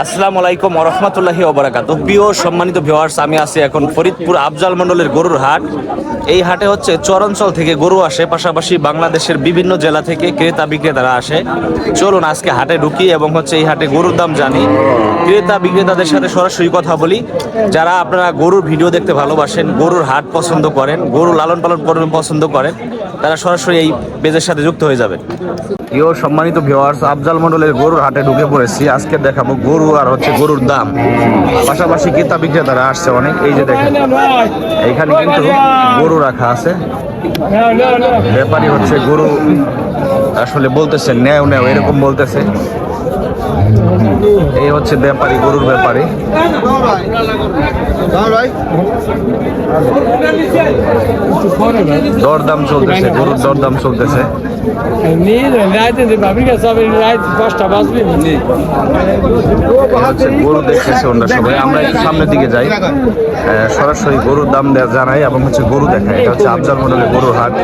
আসসালামু আলাইকুম রহমতুল্লাহি ওবরাকাত প্রিয় সম্মানিত ভিউয়ার্স আমি আছি এখন ফরিদপুর আফজাল মণ্ডলের গরুর হাট। এই হাটে হচ্ছে চরাঞ্চল থেকে গরু আসে, পাশাপাশি বাংলাদেশের বিভিন্ন জেলা থেকে ক্রেতা বিক্রেতারা আসে। চলুন আজকে হাটে ঢুকি এবং হচ্ছে এই হাটে গরুর দাম জানি। ক্রেতা বিক্রেতাদের সাথে সরাসরি কথা বলি। যারা আপনারা গরুর ভিডিও দেখতে ভালোবাসেন, গরুর হাট পছন্দ করেন, গরু লালন পালন করবেন পছন্দ করেন তারা সরাসরি এই পেজের সাথে যুক্ত হয়ে যাবে। প্রিয় সম্মানিত ভিউয়ার্স আফজাল মন্ডলের গরুর হাটে ঢুকে পড়েছি। আজকে দেখাবো গরু আর হচ্ছে গরুর দাম। পাশাপাশি ক্রেতা বিক্রেতারা আসছে অনেক। এই যে দেখেন, এইখানে কিন্তু গরু রাখা আছে। ব্যাপারী হচ্ছে গরু আসলে বলতেছে, নেও নেও, এরকম বলতেছে। এই হচ্ছে ব্যাপারী, গরুর ব্যাপারী। দরদাম চলতেছে, গরুর দরদাম চলতেছে। গরু দেখতেছে ওনারা সবাই। আমরা সামনের দিকে যাই। সরাসরি গরুর দাম জানাই এবং হচ্ছে গরু দেখায় এটা হচ্ছে আফজাল মডেলের গরুর হাট।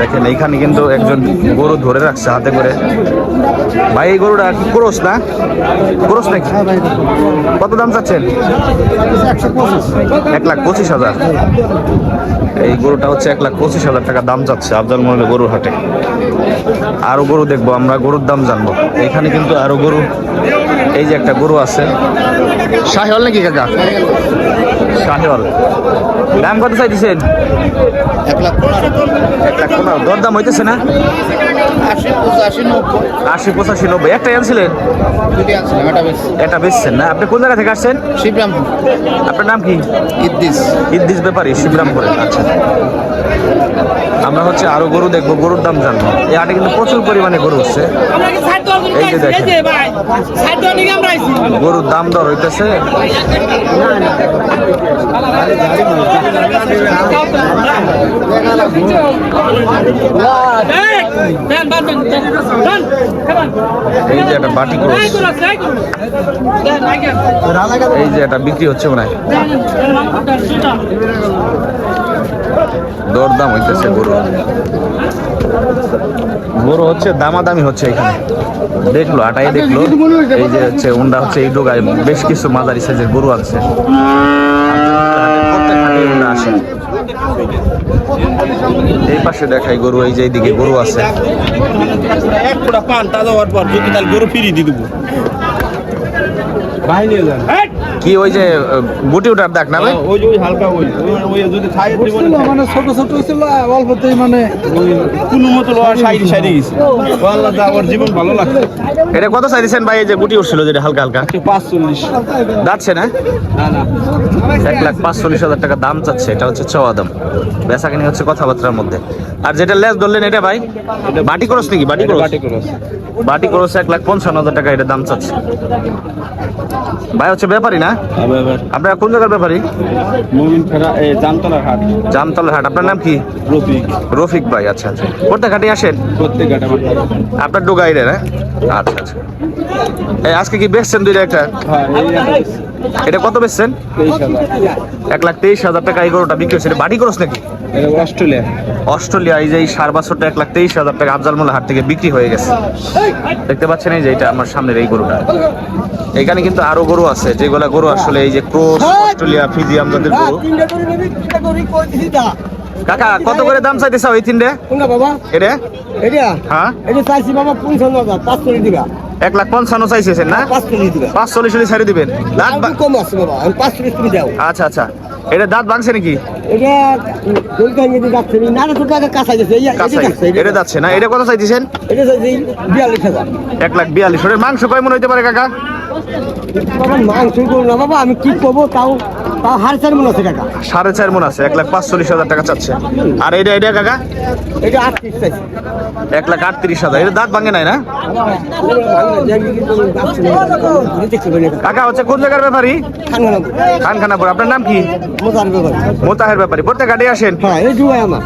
দেখেন, এইখানে কিন্তু একজন গরু ধরে রাখছে হাতে করে। ভাই, এই গরুটা ক্রোস না? ক্রোস নাকি? কত দাম চাচ্ছেন? এক লাখ পঁচিশ হাজার। এই গরুটা হচ্ছে এক লাখ পঁচিশ হাজার টাকা দাম যাচ্ছে আফজাল মডেলের গরুর হাটে। আরও গরু দেখব আমরা গরুর দাম জানব। এখানে কিন্তু আরও গরু এই যে একটা গরু আছে। শাহিওয়াল নাকি কাকা? শাহিওয়াল। দাম কত চাইতেছেন? এক লাখ পনেরো। এক লাখ পনেরো। দর দাম হইতেছে না? আশি পঁচাশি নব্বই। একটা আনছিলেন এটা বেচছেন না? আপনি কোন জায়গা থেকে আসছেন? শিবরামপুর। আপনার নাম কি? ইদ্দিস ইদ্দিস ব্যাপারী শিবরামপুরের আচ্ছা। আমরা হচ্ছে আরও গরু দেখব গরুর দাম জানব। এই হাটে কিন্তু প্রচুর পরিমাণে গরু হচ্ছে গরুর দাম দর হইতেছে। এই যে একটা বাটি এই যে একটা বিক্রি হচ্ছে মনে হয়। দরদাম হইতেছে গরু গরু হচ্ছে, দামাদামি হচ্ছে এখানে। দেখল আটাই দেখল। এই যে হচ্ছে উন্ডা হচ্ছে এই ডোগায় বেশ কিছু মাদারি সাইজের গরু আছে। আসে। এই পাশে দেখাই গরু এই যে এইদিকে গরু আছে। এক ফোঁটা পান তাজা হওয়ার পর যদি তাহলে গরু ফিরিয়ে দিয়ে দেবো। বাহিনী কি ওই যে গুটি ওটার দেখ না ভাই? ওই ওই হালকা ওই ওই- যদি ছিল, মানে ছোট ছোট ছিল অল্পতেই মানে কোনো মতো লোয়া সাইড সাইডে গেছে। আল্লাহ দা আমার জীবন ভালো লাগছে। এটা কত চাইছেন ভাই এই যে গুটি উঠছিল যেটা হালকা হালকা? পাঁচ চল্লিশ যাচ্ছে না? না না। এক লাখ পাঁচচল্লিশ হাজার টাকা দাম চাচ্ছে এটা হচ্ছে চাওয়া দাম। বেচা কিনি হচ্ছে কথাবার্তার মধ্যে। আর যেটা লেস ধরলেন এটা ভাই? বাটি করস নাকি? বাটি করস? বাটি ক্রস। বাটি করস এক লাখ পঞ্চান্ন হাজার টাকা এটা দাম চাচ্ছে। ভাই হচ্ছে ব্যাপারই না? আপনারা কোন জায়গার ব্যাপারী? জামতলার হাট। জামতলা হাট। আপনার নাম কি? রফিক। রফিক ভাই আচ্ছা আচ্ছা। প্রত্যেক হাটে আসেন প্রত্যেক ঘাটে আপনার ডোগাইরে না? আচ্ছা আচ্ছা। এই আজকে কি বেচছেন দুইটা একটা? হ্যাঁ এটা কত বেচছেন? এক লাখ তেইশ হাজার টাকা এই গরুটা বিক্রি হচ্ছে। বাটি করস নাকি? অস্ট্রেলিয়া। অস্ট্রেলিয়া এই যে এই সার বছরটা এক লাখ তেইশ হাজার টাকা আফজাল মোল্লা হাট থেকে বিক্রি হয়ে গেছে। দেখতে পাচ্ছেন এই যে এটা আমার সামনের এই গরুটা। এখানে কিন্তু আরও গরু আছে যেগুলা গরু আসলে এই যে ক্রোস অস্ট্রেলিয়া ফিজিয়াম জাতের গরু কাকা কত করে দাম চাইতেছ এই তিনটে? বাবা? এটা? এটা? হ্যাঁ। এটা চাইছি বাবা পঞ্চান্ন হাজার পাঁচ করে দিবা। এক লাখ পঞ্চান্ন চাইছেন না? পাঁচ চল্লিশ দিবা। পাঁচ চল্লিশ ছেড়ে দিবেন। লাখ কম আছে বাবা পাঁচ চল্লিশ তুমি দাও আচ্ছা আচ্ছা। এটা দাঁত ভাঙছে নাকি? এটা ওইখানে যদি যাচ্ছে না না তো টাকা কাঁচা গেছে এটা যাচ্ছে, না। এটা কত চাইতেছেন? এটা চাইছি বিয়াল্লিশ হাজার। এক লাখ বিয়াল্লিশ। ওটার মাংস কয় মন হইতে পারে কাকা? বাবা মাংস করব না বাবা আমি কি করব তাও তাও হার চার মনে আছে টাকা সাড়ে চার মন আছে এক লাখ পাঁচচল্লিশ হাজার টাকা চাচ্ছে। আর এটা এটা কাকা? এটা আটত্রিশ চাইছি এক লাখ আটত্রিশ হাজার এটা দাঁত ভাঙে নাই না? কাকা হচ্ছে কোন জায়গার ব্যাপারী? খানখানাপুর। আপনার নাম কি? মোতাহের ব্যাপারী। প্রত্যেক গাড়ি আসেন? হ্যাঁ এই আমার।